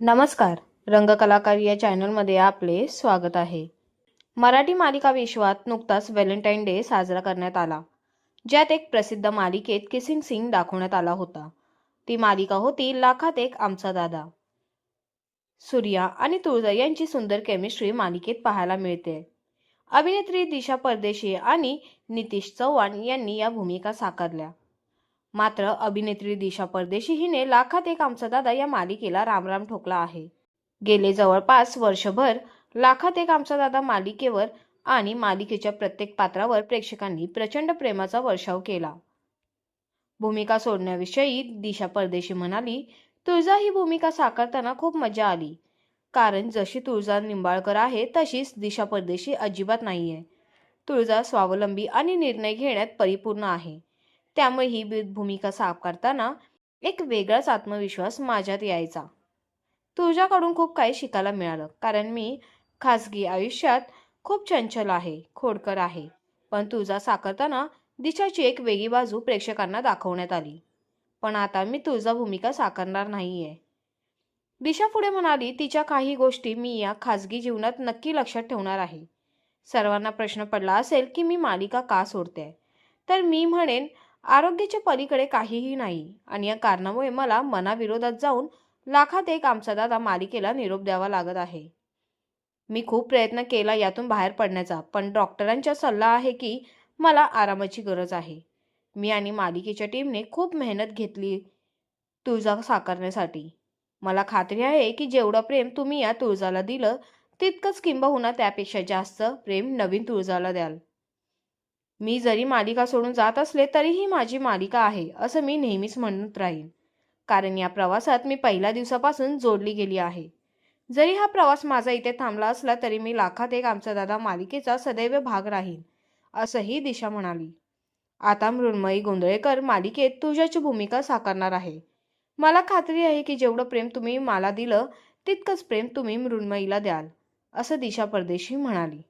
नमस्कार. रंगकलाकार या चॅनलमध्ये आपले स्वागत आहे. मराठी मालिका विश्वात नुकताच व्हॅलेंटाईन डे साजरा करण्यात आला. ज्यात एक प्रसिद्ध मालिकेत किसिंग सिंग दाखवण्यात आला होता. ती मालिका होती लाखात एक आमचा दादा. सूर्या आणि तुळजा यांची सुंदर केमिस्ट्री मालिकेत पाहायला मिळते. अभिनेत्री दिशा परदेशी आणि नितीश चव्हाण यांनी या भूमिका साकारल्या. मात्र अभिनेत्री दिशा परदेशी हिने लाखात एक आमचा दादा या मालिकेला रामराम ठोकला आहे. गेले जवळपास वर्षभर लाखात एक आमचा दादा मालिकेवर आणि मालिकेच्या प्रत्येक पात्रावर प्रेक्षकांनी प्रचंड प्रेमाचा वर्षाव केला. भूमिका सोडण्याविषयी दिशा परदेशी म्हणाली तुळजा ही भूमिका साकारताना खूप मजा आली. कारण जशी तुळजा निंबाळकर आहे तशीच दिशा परदेशी अजिबात नाहीये. तुळजा स्वावलंबी आणि निर्णय घेण्यात परिपूर्ण आहे. त्यामुळे ही बी- भूमिका साकारताना एक वेगळाच आत्मविश्वास माझ्यात यायचा. तुझ्याकडून खूप काही शिकायला मिळालं कारण मी खाजगी आयुष्यात खूप चंचल आहे खोडकर आहे पण तुझा साकारताना दिशाची एक वेगळी बाजू प्रेक्षकांना दाखवण्यात आली. पण आता मी तुझा भूमिका साकारणार नाहीये. दिशा पुढे म्हणाली तिच्या काही गोष्टी मी या खासगी जीवनात नक्की लक्षात ठेवणार आहे. सर्वांना प्रश्न पडला असेल की मी मालिका का सोडते? तर मी म्हणेन आरोग्याच्या पलीकडे काहीही नाही. आणि या कारणामुळे मला मनाविरोधात जाऊन लाखात एक आमचा दादा मालिकेला निरोप द्यावा लागत आहे. मी खूप प्रयत्न केला यातून बाहेर पडण्याचा पण डॉक्टरांचा सल्ला आहे की मला आरामाची गरज आहे. मी आणि मालिकेच्या टीमने खूप मेहनत घेतली तुळजा साकारण्यासाठी. मला खात्री आहे की जेवढं प्रेम तुम्ही या तुळजाला दिलं तितकंच किंबहुना त्यापेक्षा जास्त प्रेम नवीन तुळजाला द्याल. मी जरी मालिका सोडून जात असले तरीही माझी मालिका आहे असं मी नेहमीच म्हणत राहीन. कारण या प्रवासात मी पहिल्या दिवसापासून जोडली गेली आहे. जरी हा प्रवास माझा इथे थांबला असला तरी मी लाखात एक आमचा दादा मालिकेचा सदैव भाग राहीन असंही दिशा म्हणाली. आता मृण्मयी गोंधळेकर मालिकेत तुझ्याची भूमिका साकारणार आहे. मला खात्री आहे की जेवढं प्रेम तुम्ही मला दिलं तितकंच प्रेम तुम्ही मृण्मयीला द्याल असं दिशा परदेशी म्हणाली.